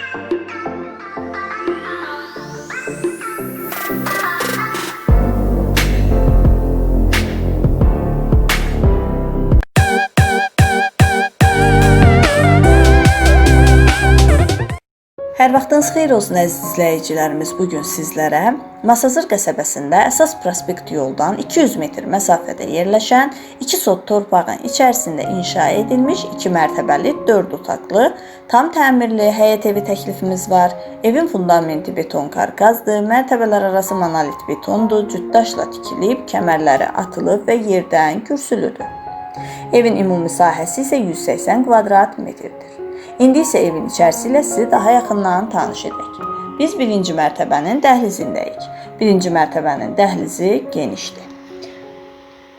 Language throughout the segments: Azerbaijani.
thank you. Hər vaxtınız xeyir olsun əziz izləyicilərimiz. Bu gün sizlərə Masazır qəsəbəsində əsas prospekt yoldan 200 metr məsafədə yerləşən 2 sot torpağın içərisində inşa edilmiş 2 mərtəbəli 4 otaqlı, tam təmirli həyət evi təklifimiz var. Evin fundamenti beton karkazdır, mərtəbələr arası monolit betondur, cütdaşla tikilib, kəmərləri atılıb və yerdən kürsülüdür. Evin ümumi sahəsi isə 180 kvadrat metrdir. İndi isə evin içərisi ilə sizi daha yaxından tanış edək. Biz birinci mərtəbənin dəhlizindəyik. Birinci mərtəbənin dəhlizi genişdir.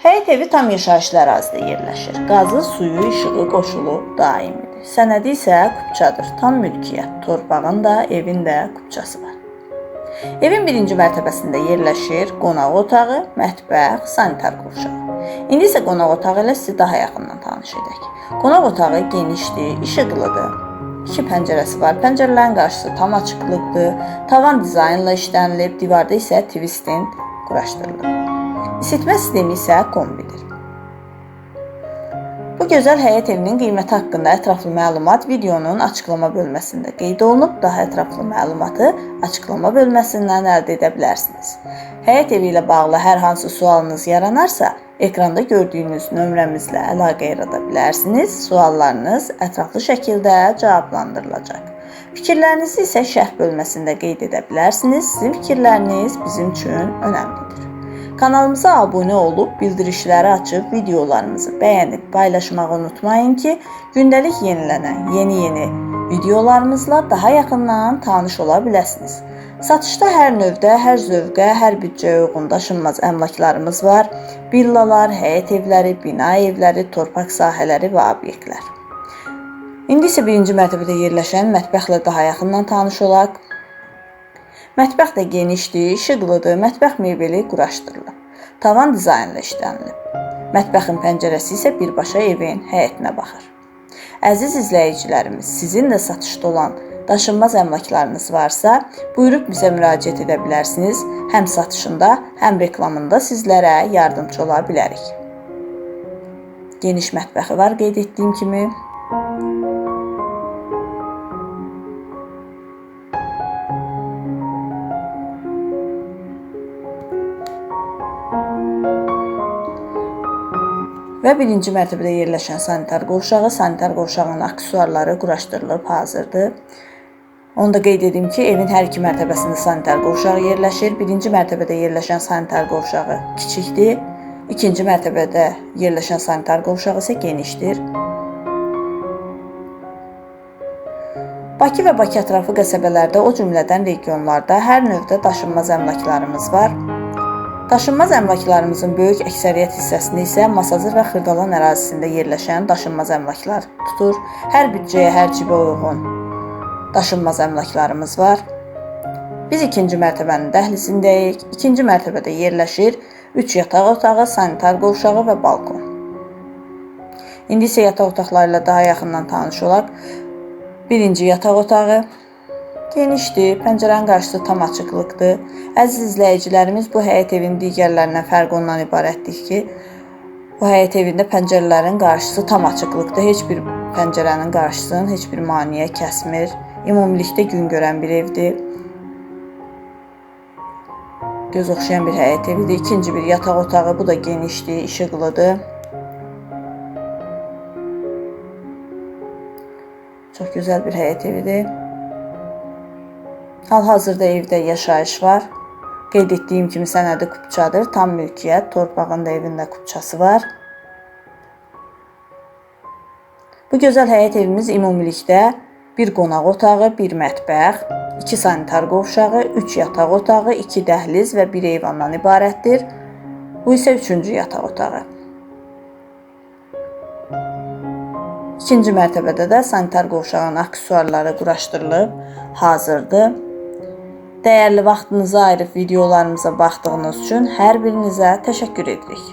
Həyət evi tam yaşayışlı ərazidə yerləşir. Qazı, suyu, işığı qoşulub daimidir. Sənədi isə kupçadır. Tam mülkiyyət. Torpağın da, evin də kupçası var. Evin birinci mərtəbəsində yerləşir qonaq otağı, mətbəx, sanitar qovşağı. İndi isə qonaq otağı ilə sizi daha yaxından tanış edək. Qonaq otağı genişdir, işıqlıdır. İki pəncərəsi var. Pəncərələrin qarşısı tam açıqlıqdır. Tavan dizaynla işlənilib, divarda isə twistin quraşdırılıb. İsitmə sistemi isə kombidir. Bu gözəl həyət evinin qiyməti haqqında ətraflı məlumat videonun açıqlama bölməsində qeyd olunub. Daha ətraflı məlumatı açıqlama bölməsindən əldə edə bilərsiniz. Həyət evi ilə bağlı hər hansı sualınız yaranarsa, ekranda gördüyünüz nömrəmizlə əlaqə yarada bilərsiniz. Suallarınız ətraflı şəkildə cavablandırılacaq. Fikirlərinizi isə şərh bölməsində qeyd edə bilərsiniz. Sizin fikirləriniz bizim üçün önəmlidir. Kanalımıza abunə olub bildirişləri açıb videolarımızı bəyənib paylaşmağı unutmayın ki, gündəlik yenilənən yeni-yeni videolarımızla daha yaxından tanış ola biləsiniz. Satışda hər növdə, hər zövqə, hər büdcəyə uyğun daşınmaz əmlaklarımız var. Villalar, həyət evləri, bina evləri, torpaq sahələri və obyektlər. İndi isə birinci mərtəbədə yerləşən mətbəxlə daha yaxından tanış olaq. Mətbəx də genişdir, işıqlıdır, mətbəx mebeli quraşdırılıb. Tavan dizaynla işlənilib. Mətbəxin pəncərəsi isə birbaşa evin həyətinə baxır. Əziz izləyicilərimiz, sizin də satışda olan daşınmaz əmlaklarınız varsa, buyurub bizə müraciət edə bilərsiniz. Həm satışında, həm reklamında sizlərə yardımçı ola bilərik. Geniş mətbəxi var qeyd etdiyim kimi. Və birinci mərtəbədə yerləşən sanitar qovşağı, sanitar qovşağının aksesuarları quraşdırılıb hazırdır. Onu da qeyd edim ki, evin hər iki mərtəbəsində sanitar qovşağı yerləşir. Birinci mərtəbədə yerləşən sanitar qovşağı kiçikdir. İkinci mərtəbədə yerləşən sanitar qovşağı isə genişdir. Bakı və Bakı ətrafı qəsəbələrdə, o cümlədən regionlarda hər növdə daşınmaz əmlaklarımız var. Daşınmaz əmlaklarımızın böyük əksəriyyət hissəsini isə Masazır və Xırdalan ərazisində yerləşən daşınmaz əmlaklar tutur. Hər büdcəyə, hər cibə uyğun daşınmaz əmlaklarımız var. Biz ikinci mərtəbənin dəhlizindəyik. İkinci mərtəbədə yerləşir 3 yataq otağı, sanitar qovşağı və balkon. İndi isə yataq otaqları ilə daha yaxından tanış olaq. Birinci yataq otağı genişdir, pəncərənin qarşısı tam açıqlıqdır. Əziz izləyicilərimiz, bu həyət evinin digərlərindən fərqi ondan ibarətdir ki, bu həyət evində pəncərələrin qarşısı tam açıqlıqdır. Heç bir pəncərənin qarşısını heç bir maneə kəsmir. Ümumilikdə gün görən bir evdir. Göz oxşayan bir həyət evidir. İkinci bir yataq otağı, bu da genişdir, işıqlıdır. Çox gözəl bir həyət evidir. Hal-hazırda evdə yaşayış var. Qeyd etdiyim kimi sənədi kupçadır. Tam mülkiyyət, torpağın da evində kupçası var. Bu gözəl həyət evimiz ümumilikdə bir qonaq otağı, bir mətbəx, 2 sanitar qovşağı, 3 yataq otağı, 2 dəhliz və 1 eyvandan ibarətdir. Bu isə 3-cü yataq otağı. İkinci mərtəbədə də sanitar qovşağının aksesuarları quraşdırılıb, hazırdır. Dəyərli vaxtınızı ayırıb videolarımıza baxdığınız üçün hər birinizə təşəkkür edirik.